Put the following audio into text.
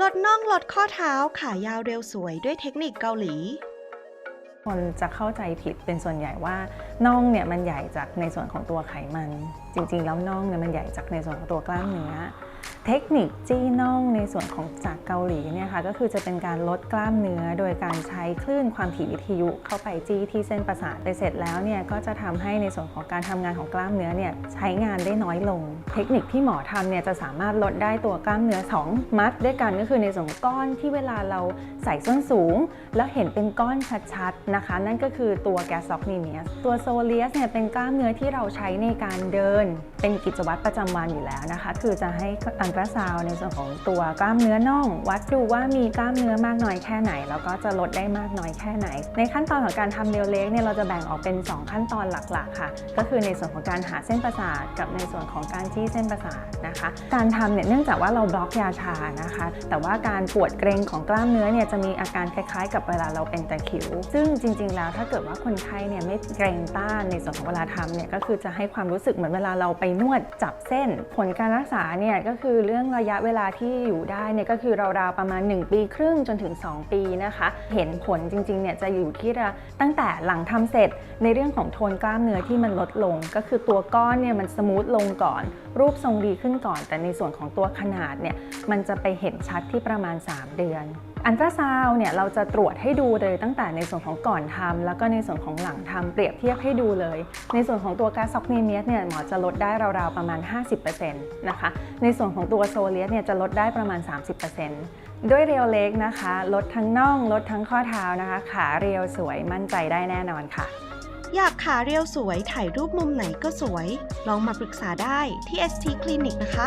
ลดน่องลดข้อเท้าขายาวเร็วสวยด้วยเทคนิคเกาหลี คนจะเข้าใจผิดเป็นส่วนใหญ่ว่าน่องเนี่ยมันใหญ่จากในส่วนของตัวไขมัน จริงๆ แล้วน่องเนี่ยมันใหญ่จากในส่วนของตัวกล้ามเนื้อ เทคนิคจี้น่องในส่วนของจากเกาหลีเนี่ยค่ะก็คือจะเป็นการลดกล้ามเนื้อ โดยการใช้คลื่นความถี่วิทยุเข้าไปจี้ที่เส้นประสาทไปเสร็จแล้วเนี่ยก็จะทำให้ในส่วนของการทำงานของกล้ามเนื้อเนี่ยใช้งานได้น้อยลง เทคนิคที่หมอทำเนี่ยจะสามารถลดได้ตัวกล้ามเนื้อ 2 มัดด้วยกันก็คือในส่วนก้อนที่เวลาเราใส่ส้นสูง แล้วเห็นเป็นก้อนชัดๆนะคะ นั่นก็คือตัวแกสซ็อกนีเมียสตัวโซเลียสเนี่ยเป็นกล้ามเนื้อที่เราใช้ในการเดิน เป็นกิจวัตรประจำวันอยู่แล้วนะคะ คือจะให้อันตราซาวในส่วนของตัวกล้ามเนื้อน่อง วัดดูว่ามีกล้ามเนื้อมากน้อยแค่ไหน แล้วก็จะลดได้มากน้อยแค่ไหน ในขั้นตอนของการทำเดลเล็กเนี่ยเราจะแบ่งออกเป็น 2 ขั้นตอนหลักๆค่ะ ก็คือในส่วนของการหาเส้นประสาทกับในส่วนของการชี้เส้นประสาทนะคะ การทำเนี่ยเนื่องจากว่าเราบล็อกยาชานะคะ แต่ว่าการปวดเกร็งของกล้ามเนื้อเนี่ยจะมีอาการคล้ายๆ กับเวลาเราเป็นตะคริว ซึ่งจริง ๆ แล้วถ้าเกิดว่าคนไข้เนี่ยไม่เกร็งต้านในส่วนของเวลาทำเนี่ยก็คือจะให้ความรู้สึกเหมือนเวลาเราไปนวดจับเส้น ผลการรักษาเนี่ยก็คือเรื่องระยะเวลาที่อยู่ได้เนี่ยก็คือราวๆประมาณ 1 ปีครึ่งจนถึง 2 ปีนะคะ เห็นผลจริงๆเนี่ยจะอยู่ที่ระตั้งแต่หลังทำเสร็จในเรื่องของโทนกล้ามเนื้อที่มันลดลง ก็คือตัวก้อนเนี่ยมันสมูทลงก่อน รูปทรงดีขึ้นก่อน แต่ในส่วนของตัวขนาดเนี่ยมันจะไปเห็นชัดที่ประมาณ 3 เดือน อันตราซาวเนี่ยเราจะตรวจให้ดูเลยตั้งแต่ในส่วนของก่อนทำแล้วก็ในส่วนของหลังทำเปรียบเทียบให้ดูเลย ในส่วนของตัวกาซ็อกเนเมียสเนี่ยหมอจะลดได้ราวๆประมาณ 50%นะคะในส่วนของตัวโซเลียสเนี่ยจะลดได้ประมาณ 30%ด้วยเรียวเล็กนะคะ ลดทั้งน่อง ลดทั้งข้อเท้านะคะ ขาเรียวสวยมั่นใจได้แน่นอนค่ะ อยากขาเรียวสวยถ่ายรูปมุมไหนก็สวย ลองมาปรึกษาได้ที่ ST Clinic นะคะ